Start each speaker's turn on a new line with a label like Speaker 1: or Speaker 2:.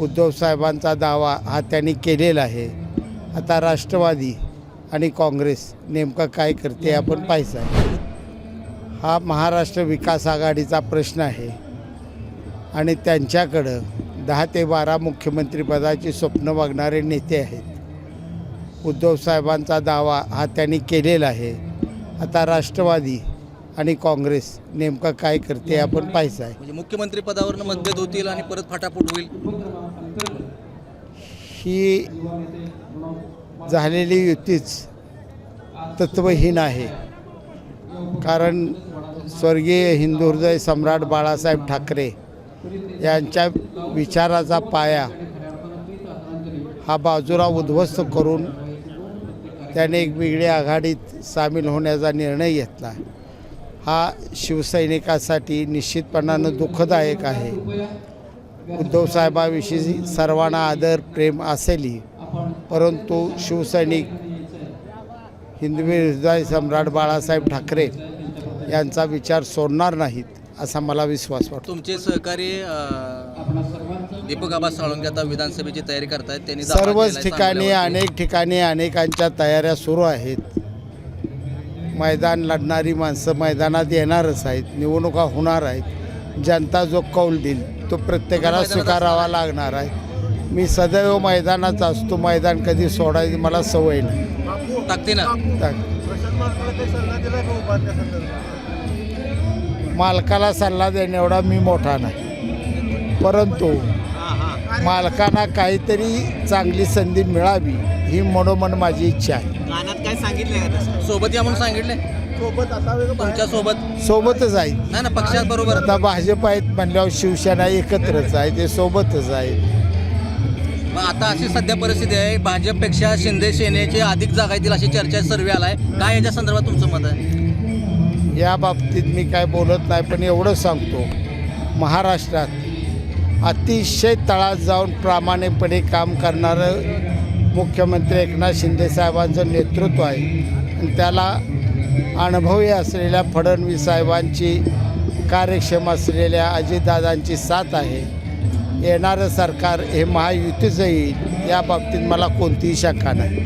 Speaker 1: उद्धव साहेबांचा दावा हा त्यांनी केलेला आहे. आता राष्ट्रवादी आणि काँग्रेस नेमकं काय करते आपण पाहायचं आहे. हा महाराष्ट्र विकास आघाडीचा प्रश्न आहे. आणि त्यांच्याकडं दहा ते बारा मुख्यमंत्रीपदाची स्वप्न बघणारे नेते आहेत. उद्धव साहेबांचा दावा हा त्यांनी केलेला आहे. आता राष्ट्रवादी आणि काँग्रेस नेमकं काय करते आपण पाहायचं आहे.
Speaker 2: म्हणजे मुख्यमंत्री पदावरनं मतभेद होतील आणि परत फाटाफूट होईल?
Speaker 1: ही झालेली युतीच तत्वहीन आहे. कारण स्वर्गीय हिंदू हृदय सम्राट बाळासाहेब ठाकरे यांच्या विचाराचा पाया हा बाजूला उद्ध्वस्त करून त्याने एक वेगळ्या आघाडीत सामील होण्याचा निर्णय घेतला. हा शिवसैनिकासाठी निश्चितपणानं दुःखदायक आहे. उद्धव साहेबाविषयी सर्वांना आदर प्रेम असेलही परंतु शिवसैनिक हिंदवी हृदय सम्राट बाळासाहेब ठाकरे यांचा विचार सोडणार नाहीत असा मला विश्वास वाटतो.
Speaker 2: तुमचे सहकारी दीपक आबा साळुंके आता विधानसभेची तयारी करतायत त्यांनी
Speaker 1: सर्वच ठिकाणी. अनेक ठिकाणी अनेकांच्या तयाऱ्या सुरू आहेत. मैदान लढणारी माणसं मैदानात येणारच आहेत निवडणुका होणार आहेत. जनता जो कौल देईल तो प्रत्येकाला स्वीकारावा लागणार आहे. मी सदैव मैदानात असतो मैदान कधी सोडायची मला सवय नाही. मालकाला सल्ला देणे एवढा मी मोठा नाही. परंतु मालकांना काहीतरी चांगली संधी मिळावी ही मनोमन माझी इच्छा आहे.
Speaker 3: गाण्यात काय सांगितलंय का तसं?
Speaker 2: सोबत या म्हणून सांगितले
Speaker 3: सोबत असावे
Speaker 2: तुमच्यासोबत
Speaker 1: सोबतच आहे.
Speaker 2: नाही ना पक्षात बरोबर.
Speaker 1: आता भाजप आहेत म्हणल्यावर शिवसेना एकत्रच आहे ते सोबतच आहे.
Speaker 2: मग आता अशी सध्या परिस्थिती आहे भाजपपेक्षा शिंदे सेनेचे अधिक जागा येतील अशी चर्चा सर्वे आलाय. काय याच्या संदर्भात तुमचं मत आहे?
Speaker 1: या बाबतीत मी काय बोलत नाही पण एवढं सांगतो. महाराष्ट्रात अतिशय तळात जाऊन प्रामाणिकपणे काम करणारं मुख्यमंत्री एकनाथ शिंदे साहेबांचं नेतृत्व आहे. आणि त्याला अनुभवी असलेल्या फडणवीस साहेबांची कार्यक्षम असलेल्या अजितदादांची साथ आहे. येणारं सरकार हे महायुतीचं येईल या बाबतीत मला कोणतीही शंका नाही.